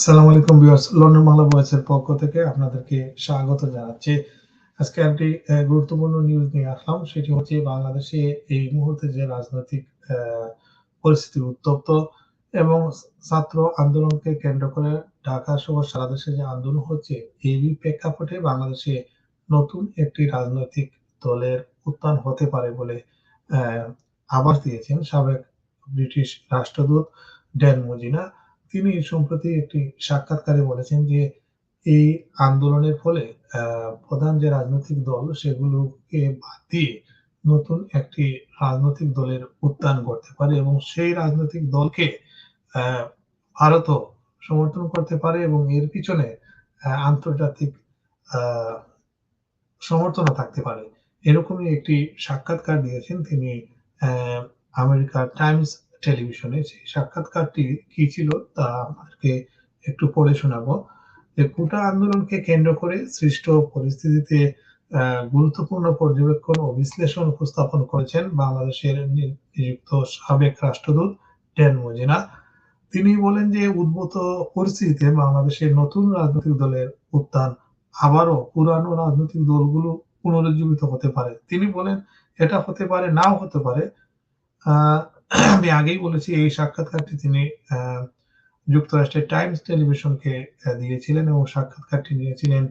আসসালামু আলাইকুম viewers London মালা ভয়েসের পক্ষ থেকে আপনাদেরকে স্বাগত জানাচ্ছি। আজকে একটি গুরুত্বপূর্ণ নিউজ নিয়ে আসলাম সেটি হচ্ছে বাংলাদেশে এই মুহূর্তে যে রাজনৈতিক পরিস্থিতি উত্তপ্ত এবং ছাত্র আন্দোলনকে কেন্দ্র করে ঢাকা সহ সারা দেশে যে আন্দোলন হচ্ছে এই প্রেক্ষাপটে বাংলাদেশে নতুন একটি রাজনৈতিক দলের উত্থান হতে পারে বলে আহ, আভাস দিয়েছেন সাবেক ব্রিটিশ রাষ্ট্রদূত ড্যান মজিনা। তিনি সম্প্রতি একটি সাক্ষাৎকারে বলেছেন যে এই আন্দোলনের ফলে প্রধান যে রাজনৈতিক দল সেগুলোকে বাদ দিয়ে নতুন একটি রাজনৈতিক দলের উত্থান করতে পারে এবং সেই রাজনৈতিক দলকে ভারতও সমর্থন করতে পারে এবং এর পিছনে আন্তর্জাতিক সমর্থনও থাকতে পারে। এরকমই একটি সাক্ষাৎকার দিয়েছেন তিনি আমেরিকার টাইমস টেলিভিশনে সেই সাক্ষাৎকারটি কি ছিল তা আপনাদেরকে একটু পড়ে শোনাবো। যে কোটা আন্দোলনকে কেন্দ্র করে সৃষ্ট পরিস্থিতিতে গুরুত্বপূর্ণ পর্যবেক্ষণ ও বিশ্লেষণ উপস্থাপন করেছেন বাংলাদেশের নিযুক্ত সাবেক রাষ্ট্রদূত ড্যান মজিনা। তিনি বলেন যে উদ্ভূত পরিস্থিতিতে বাংলাদেশের নতুন রাজনৈতিক দলের উত্থান আবারও পুরানো রাজনৈতিক দলগুলো পুনরুজ্জীবিত হতে পারে। তিনি বলেন এটা হতে পারে নাও হতে পারে। আহ, আমি আগেই বলেছি, এই সাক্ষাৎকারটি তিনি যুক্তরাষ্ট্রের টাইমস টেলিভিশনকে দিয়েছিলেন এবং সাক্ষাৎকারটি নিয়েছিলেন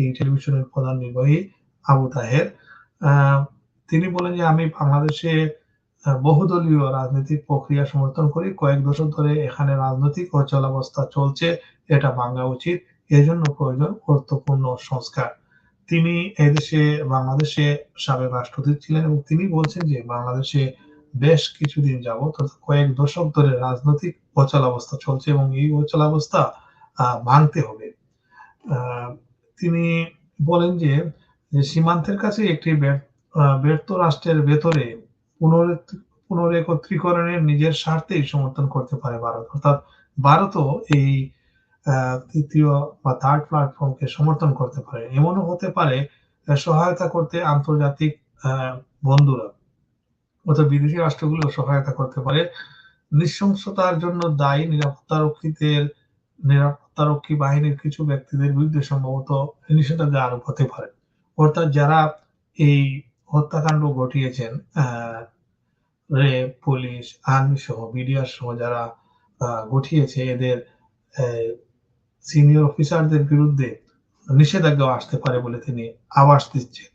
এই টেলিভিশনের প্রধান নির্বাহী আবু তাহের। তিনি বলেন যে আমি বাংলাদেশে বহুদলীয় রাজনৈতিক প্রক্রিয়া সমর্থন করি। কয়েক দশক ধরে এখানে রাজনৈতিক অচলাবস্থা চলছে, এটা ভাঙা উচিত, এজন্য প্রয়োজন গুরুত্বপূর্ণ সংস্কার। তিনি এদেশে, বাংলাদেশে সাবেক রাষ্ট্রদূত ছিলেন এবং তিনি বলছেন যে বাংলাদেশে বেশ কিছুদিন যাবত অর্থাৎ কয়েক দশক ধরে রাজনৈতিক অচলাবস্থা চলছে এবং এই অচলাবস্থা ভাঙতে হবে। তিনি বলেন যে সীমান্তের কাছে একটি ব্যর্থ রাষ্ট্রের ভেতরে পুনরে- পুনরেকত্রীকরণের নিজের স্বার্থেই সমর্থন করতে পারে ভারত। অর্থাৎ ভারতও এই তৃতীয় বা থার্ড প্ল্যাটফর্মকে সমর্থন করতে পারে। এমনও হতে পারে, সহায়তা করতে আন্তর্জাতিক বন্ধুরা অর্থাৎ বিদেশি রাষ্ট্রগুলো সহায়তা করতে পারে। নৃশংসতার জন্য দায়ী নিরাপত্তারক্ষীদের, নিরাপত্তারক্ষী বাহিনীর কিছু ব্যক্তিদের বিরুদ্ধে সম্ভবত নিষেধাজ্ঞা আরোপ হতে পারে। অর্থাৎ যারা এই হত্যাকাণ্ড ঘটিয়েছেন রেপ পুলিশ, আর্মি সহ বিডিআর সহ যারা ঘটিয়েছে, এদের সিনিয়র অফিসারদের বিরুদ্ধে নিষেধাজ্ঞা আসতে পারে বলে তিনি আভাস দিচ্ছেন।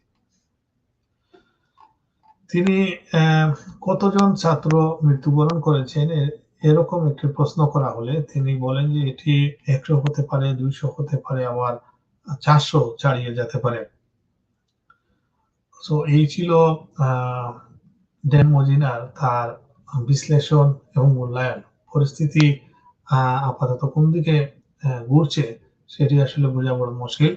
তিনি কতজন ছাত্র মৃত্যুবরণ করেছেন? এরকম একটি প্রশ্ন করা হলে তিনি বলেন যে এটি একশো হতে পারে, দুইশো হতে পারে, আবার চারশো ছাড়িয়ে যেতে পারে। এই ছিল মজিনার তার বিশ্লেষণ এবং মূল্যায়ন। পরিস্থিতি আপাতত কোন দিকে ঘুরছে সেটি আসলে বোঝা বড় মুশকিল।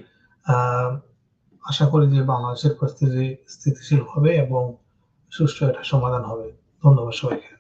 আশা করি যে বাংলাদেশের পরিস্থিতি স্থিতিশীল হবে এবং সুষ্ঠু একটা সমাধান হবে। ধন্যবাদ সবাইকে।